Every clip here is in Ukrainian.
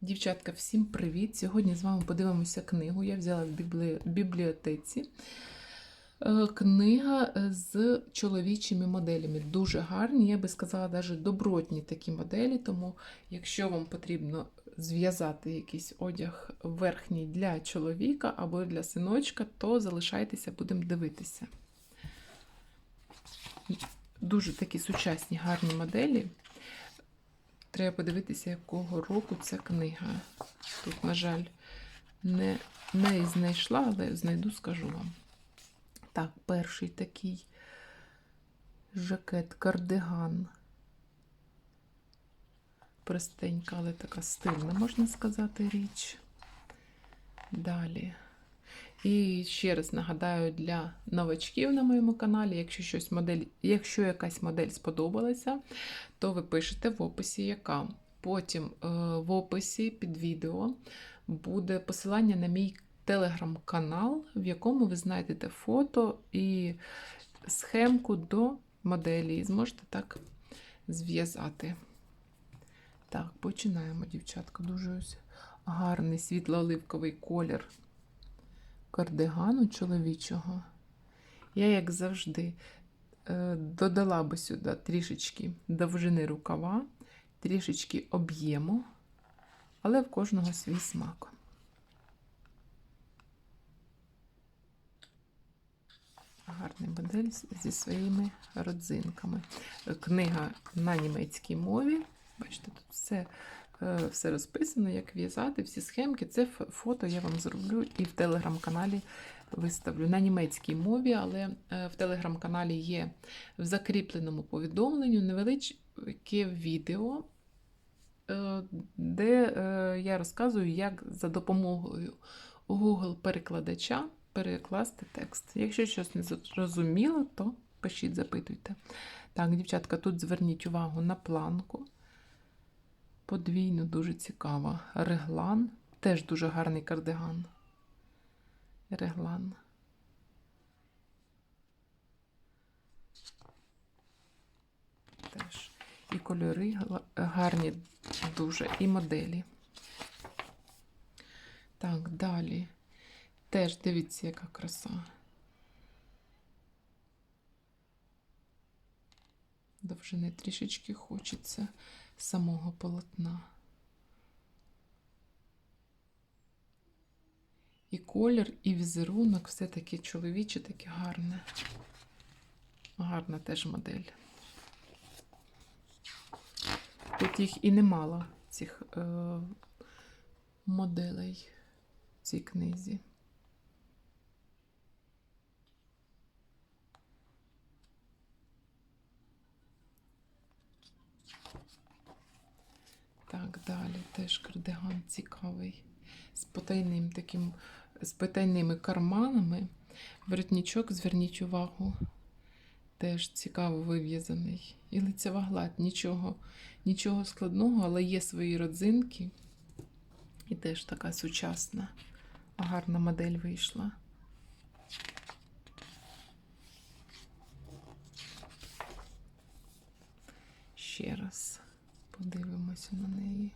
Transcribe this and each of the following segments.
Дівчатка, всім привіт! Сьогодні з вами подивимося книгу. Я взяла в біблі... бібліотеці. Е, Книга з чоловічими моделями. Дуже гарні, я би сказала, навіть добротні такі моделі. Тому, якщо вам потрібно зв'язати якийсь одяг верхній для чоловіка або для синочка, то залишайтеся, будемо дивитися. Дуже такі сучасні гарні моделі. Треба подивитися, якого року ця книга. Тут, на жаль, не, не знайшла, але знайду, скажу вам. Так, перший такий жакет, кардиган. Простенька, але така стильна, можна сказати, річ. Далі. І ще раз нагадаю для новачків на моєму каналі, якщо щось модель, якщо якась модель сподобалася, то ви пишете в описі яка. Потім е, в описі під відео буде посилання на мій телеграм-канал, в якому ви знайдете фото і схемку до моделі, і зможете так зв'язати. Так, починаємо, дівчатка. Дуже ось гарний світло-оливковий колір кардигану чоловічого. Я, як завжди, е, додала би сюди трішечки довжини рукава, трішечки об'єму, але в кожного свій смак. Гарний модель зі своїми родзинками. Книга на німецькій мові. Бачите, тут все все розписано, як в'язати, всі схемки. Це фото я вам зроблю і в телеграм-каналі виставлю на німецькій мові, але в телеграм-каналі є в закріпленому повідомленню невеличке відео, де я розказую, як за допомогою Google-перекладача перекласти текст. Якщо щось не зрозуміло, то пишіть, запитуйте. Так, дівчатка, тут зверніть увагу на планку. Подвійно дуже цікава. Реглан. Теж дуже гарний кардиган. Реглан. Теж. І кольори гарні дуже, і моделі. Так, далі. Теж дивіться, яка краса. Довжини трішечки хочеться самого полотна. І колір, і візерунок все таки чоловіче, таке гарне. Гарна теж модель. Тут їх і немало, цих е, моделей в цій книзі. Так, далі теж кардиган цікавий. З потайним таким, з потайними карманами. Воротничок, зверніть увагу, теж цікаво вив'язаний. І лицева гладь, нічого, нічого складного, але є свої родзинки. І теж така сучасна, гарна модель вийшла. Ще раз. Подивимося на неї.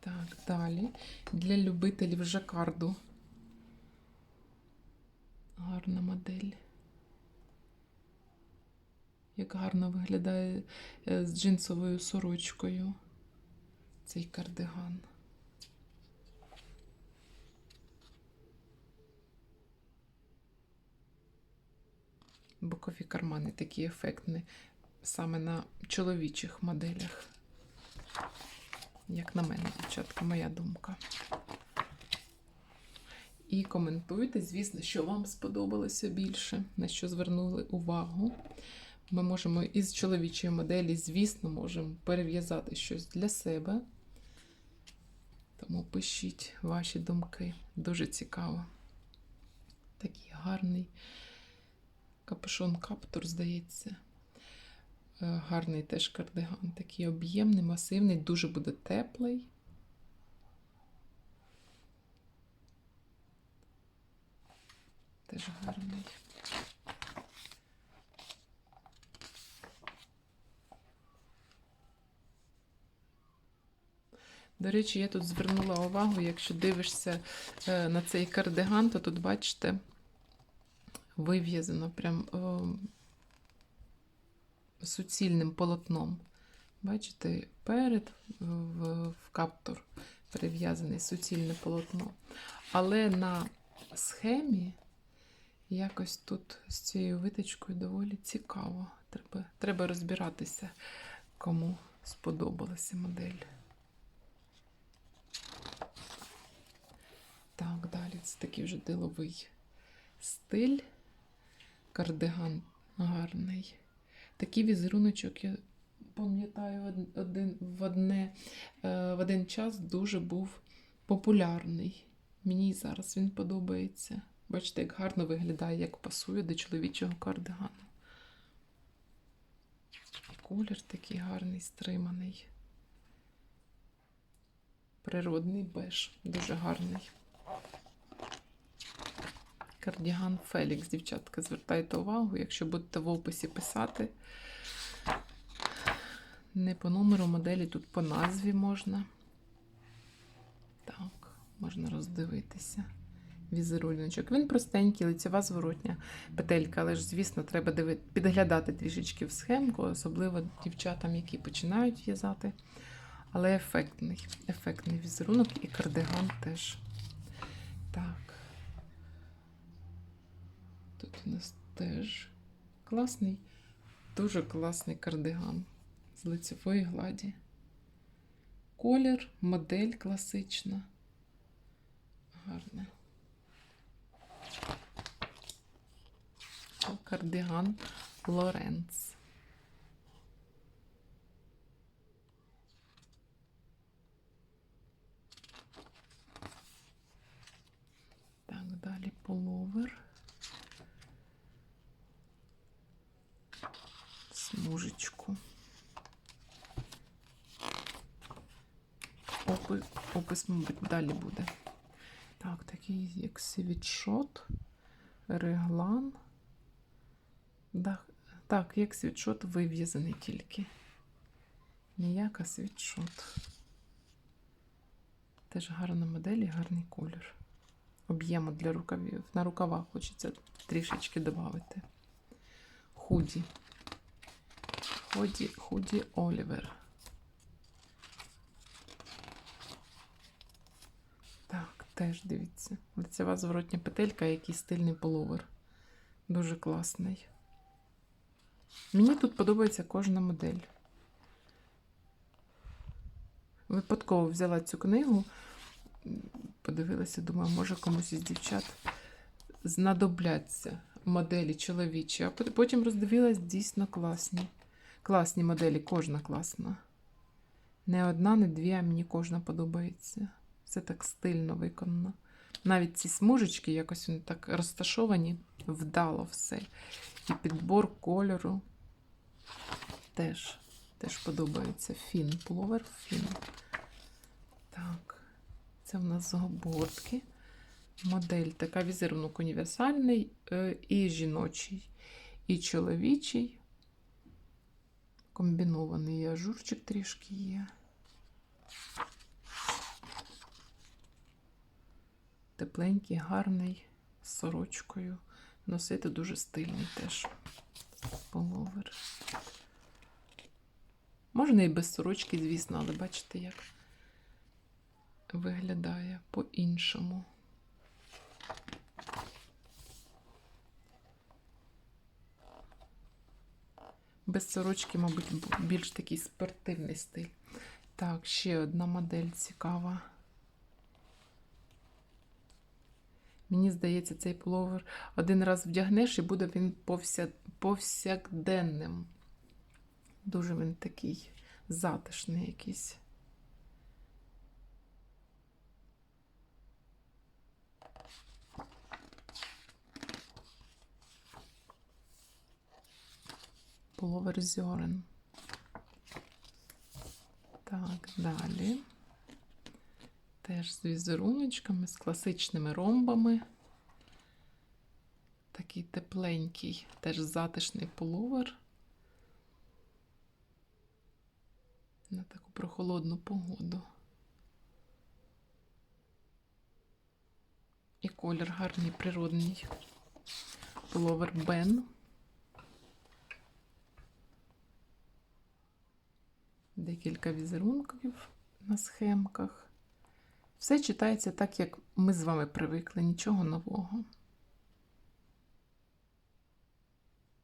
Так, далі. Для любителів жакарду. Гарна модель. Як гарно виглядає е, з джинсовою сорочкою цей кардиган. Бокові кармани такі ефектні саме на чоловічих моделях. Як на мене, дівчатка, моя думка. І коментуйте, звісно, що вам сподобалося більше, на що звернули увагу. Ми можемо із чоловічої моделі, звісно, можемо перев'язати щось для себе. Тому пишіть ваші думки. Дуже цікаво. Такий гарний. Капюшон каптур, здається, е, гарний теж кардиган. Такий об'ємний, масивний, дуже буде теплий. Теж гарний. До речі, я тут звернула увагу, якщо дивишся е, на цей кардиган, то тут бачите вив'язано прям е, суцільним полотном. Бачите, перед в, в каптур перев'язаний суцільне полотно. Але на схемі якось тут з цією виточкою доволі цікаво. Треба, треба розбиратися, кому сподобалася модель. Так, далі це такий вже діловий стиль. Кардиган гарний. Такий візеруночок, я пам'ятаю, один, в, одне, е, в один час дуже був популярний. Мені зараз він подобається. Бачите, як гарно виглядає, як пасує до чоловічого кардигану. І колір такий гарний, стриманий. Природний беж, дуже гарний. Кардіган Фелікс, дівчатка, звертайте увагу, якщо будете в описі писати. Не по номеру моделі, тут по назві можна. Так, можна роздивитися. Візеруночок. Він простенький, лицева зворотня петелька, але ж, звісно, треба диви... підглядати трішечки в схемку, особливо дівчатам, які починають в'язати. Але ефектний, ефектний візерунок і кардиган теж. Так. Тут у нас теж класний, дуже класний кардиган з лицевої гладі. Колір, модель класична. Гарна. Кардиган Лоренц. Так, далі половер. Смужечку. Опис, опис, мабуть, далі буде. Так, такий як світшот, реглан. Так, як світшот вив'язаний тільки. Ніяка світшот. Теж гарна модель і гарний колір. Об'єму для рукавів. На рукавах хочеться трішечки додати. Худі. Худі, худі Олівер. Так, теж дивіться. Лицева зворотня петелька, який стильний половер. Дуже класний. Мені тут подобається кожна модель. Випадково взяла цю книгу, подивилася, думаю, може комусь із дівчат знадобляться моделі чоловічі, а потім роздивилась дійсно класні. Класні моделі, кожна класна. Не одна, не дві, а мені кожна подобається. Все так стильно виконано. Навіть ці смужечки, якось вони так розташовані, вдало все. І підбор кольору теж, теж подобається. Фін, пловер фін. Так, це в нас з. Модель така візерунок універсальний е, і жіночий, і чоловічий. Комбінований ажурчик трішки є. Тепленький, гарний, з сорочкою. Носити дуже стильний теж половер. Можна і без сорочки, звісно, але бачите, як виглядає по-іншому. Без сорочки, мабуть, більш такий спортивний стиль. Так, ще одна модель цікава. Мені здається, цей пуловер один раз вдягнеш і буде він повся... повсякденним. Дуже він такий затишний якийсь. половер зерен. Так, далі. Теж з візеруночками, з класичними ромбами. Такий тепленький, теж затишний половер. На таку прохолодну погоду. І колір гарний природний. Пуловер Бен. Декілька візерунків на схемках. Все читається так, як ми з вами привикли, нічого нового.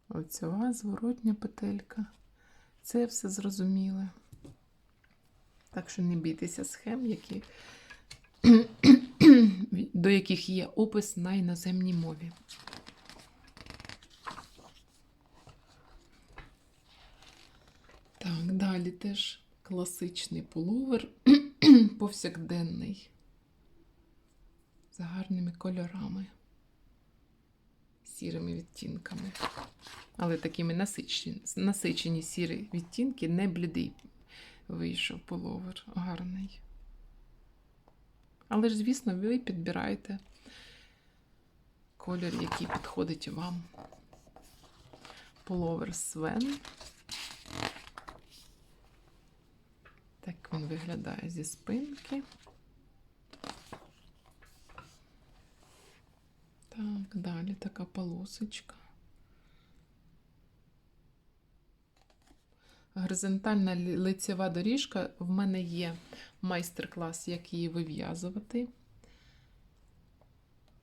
Оцього зворотня петелька. Це все зрозуміле. Так що не бійтеся схем, які, до яких є опис на іноземній мові. Так, далі теж класичний пуловер, повсякденний, з гарними кольорами, сірими відтінками. Але такими насичені, насичені сірі відтінки, не блідий вийшов пуловер гарний. Але ж, звісно, ви підбираєте колір, який підходить вам. Пуловер Свен. Так він виглядає зі спинки. Так, далі така полосочка. Горизонтальна лицева доріжка. В мене є майстер-клас, як її вив'язувати.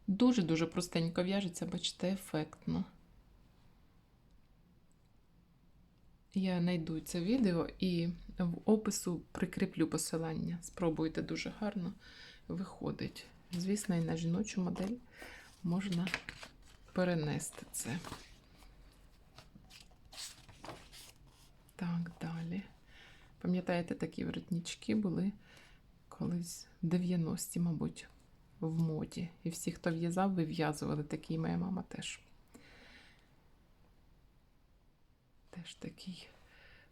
Дуже-дуже простенько в'яжеться, бачите, ефектно. Я знайду це відео і в опису прикріплю посилання. Спробуйте дуже гарно виходить. Звісно, і на жіночу модель можна перенести це. Так, далі. Пам'ятаєте, такі воротнички були колись 90-ті, мабуть, в моді. І всі, хто в'язав, вив'язували такі, моя мама теж. Теж такий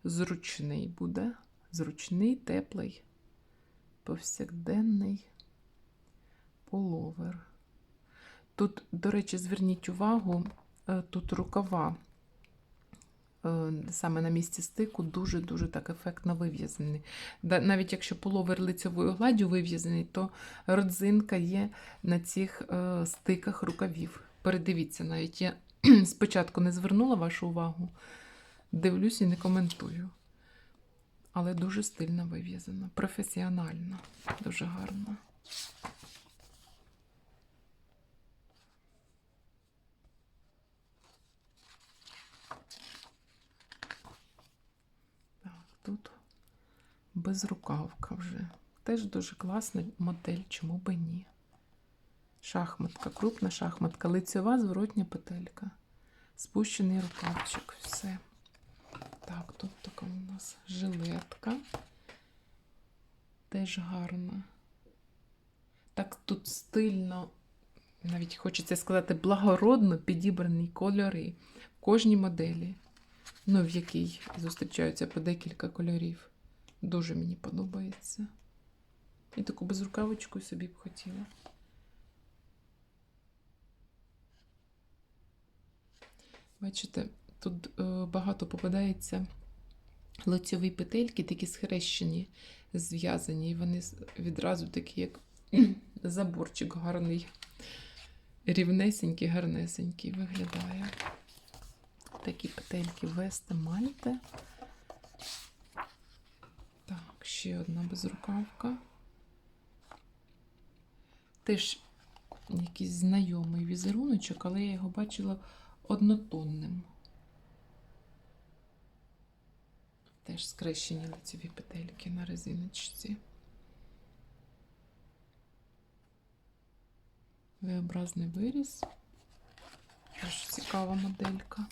зручний буде. Зручний, теплий, повсякденний половер. Тут, до речі, зверніть увагу, е, тут рукава е, саме на місці стику дуже-дуже так ефектно вив'язаний. Навіть якщо половер лицевою гладдю вив'язаний, то родзинка є на цих е, стиках рукавів. Передивіться, навіть я спочатку не звернула вашу увагу, дивлюсь і не коментую. Але дуже стильно вив'язано, професіонально, дуже гарно. Так, тут безрукавка вже. Теж дуже класна модель, чому би ні. Шахматка, крупна шахматка, лицева зворотня петелька. Спущений рукавчик, все. Так, тут така у нас жилетка. Теж гарна. Так тут стильно, навіть хочеться сказати, благородно підібрані кольори в кожній моделі. Ну, в якій зустрічаються по декілька кольорів. Дуже мені подобається. І таку безрукавочку собі б хотіла. Бачите, тут е, багато попадається лицьові петельки, такі схрещені, зв'язані, і вони відразу такі, як заборчик гарний, рівнесенький, гарнесенький виглядає. Такі петельки вести майте. Так, ще одна безрукавка. Теж якийсь знайомий візеруночок, але я його бачила однотонним. Теж скрещені лицеві петельки на резиночці. V-образний виріз. Теж цікава моделька.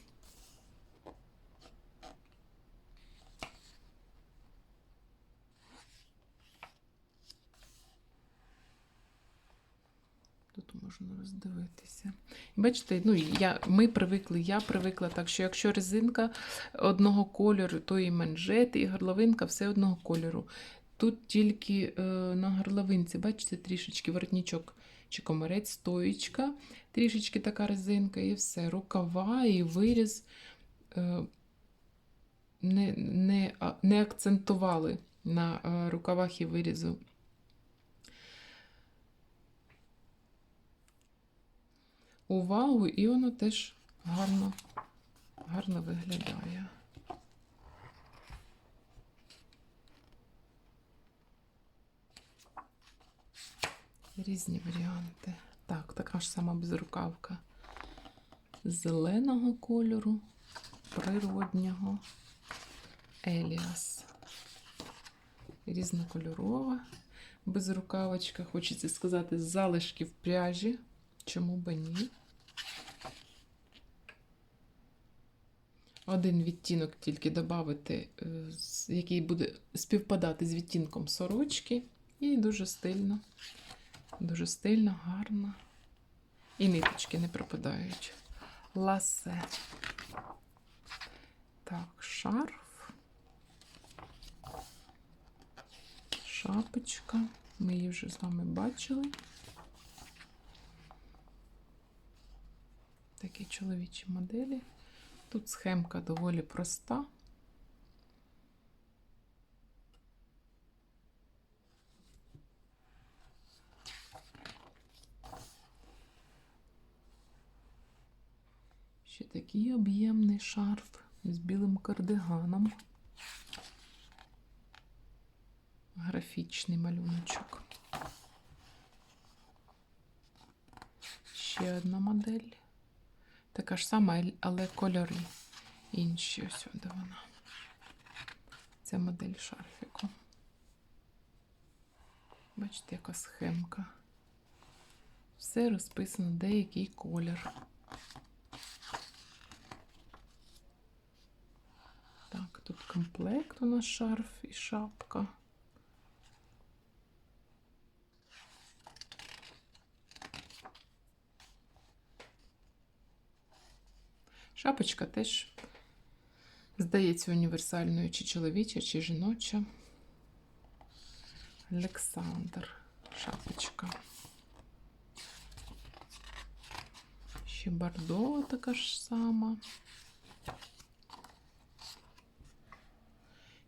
Можна роздивитися. Бачите, ну, я, ми привикли, я привикла так, що якщо резинка одного кольору, то і манжети, і горловинка все одного кольору. Тут тільки е, на горловинці, бачите, трішечки воротничок чи комерець, стоїчка, трішечки така резинка, і все. Рукава і виріз е, не, не, не акцентували на е, рукавах і вирізу увагу, і воно теж гарно, гарно виглядає. Різні варіанти. Так, така ж сама безрукавка зеленого кольору, природнього. Еліас. Різнокольорова безрукавочка. Хочеться сказати, з залишків пряжі. Чому би ні? Один відтінок тільки додати, який буде співпадати з відтінком сорочки. І дуже стильно. Дуже стильно, гарно. І ниточки не пропадають. Ласе. Так, шарф. Шапочка. Ми її вже з вами бачили. Такі чоловічі моделі. Тут схемка доволі проста. Ще такий об'ємний шарф з білим кардиганом. Графічний малюночок. Ще одна модель. Така ж сама, але кольори інші. Ось де вона. Це модель шарфіку. Бачите, яка схемка. Все розписано, деякий колір. Так, тут комплект у нас шарф і шапка. Шапочка теж, здається, універсальною чи чоловіча, чи жіноча. Олександр. Шапочка. Ще бордова така ж сама.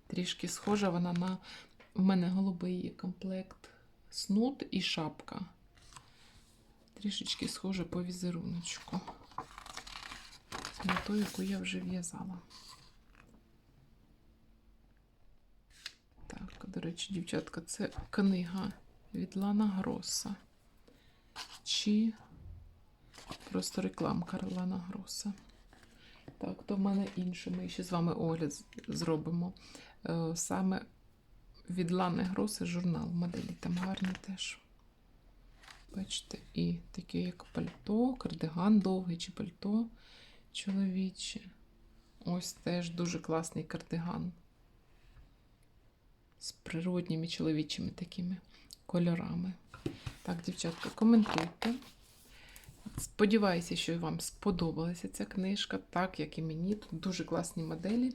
Трішки схожа вона на. У мене голубий комплект снуд і шапка. Трішечки схожа по візеруночку. На ту, яку я вже в'язала. Так, до речі, дівчатка, це книга від Лана Гроса. Чи просто рекламка Лана Гроса. Так, то в мене інше. Ми ще з вами огляд зробимо. Е, Саме від Лани Гроса журнал моделі. Там гарні теж. Бачите, і таке як пальто, кардиган довгий чи пальто чоловіче. Ось теж дуже класний кардиган. З природніми чоловічими такими кольорами. Так, дівчатка, коментуйте. Сподіваюся, що вам сподобалася ця книжка, так як і мені. Тут дуже класні моделі.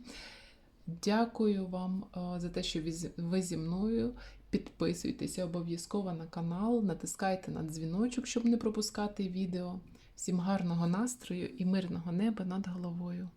Дякую вам е, за те, що ви зі мною. Підписуйтеся обов'язково на канал, натискайте на дзвіночок, щоб не пропускати відео. Всім гарного настрою і мирного неба над головою.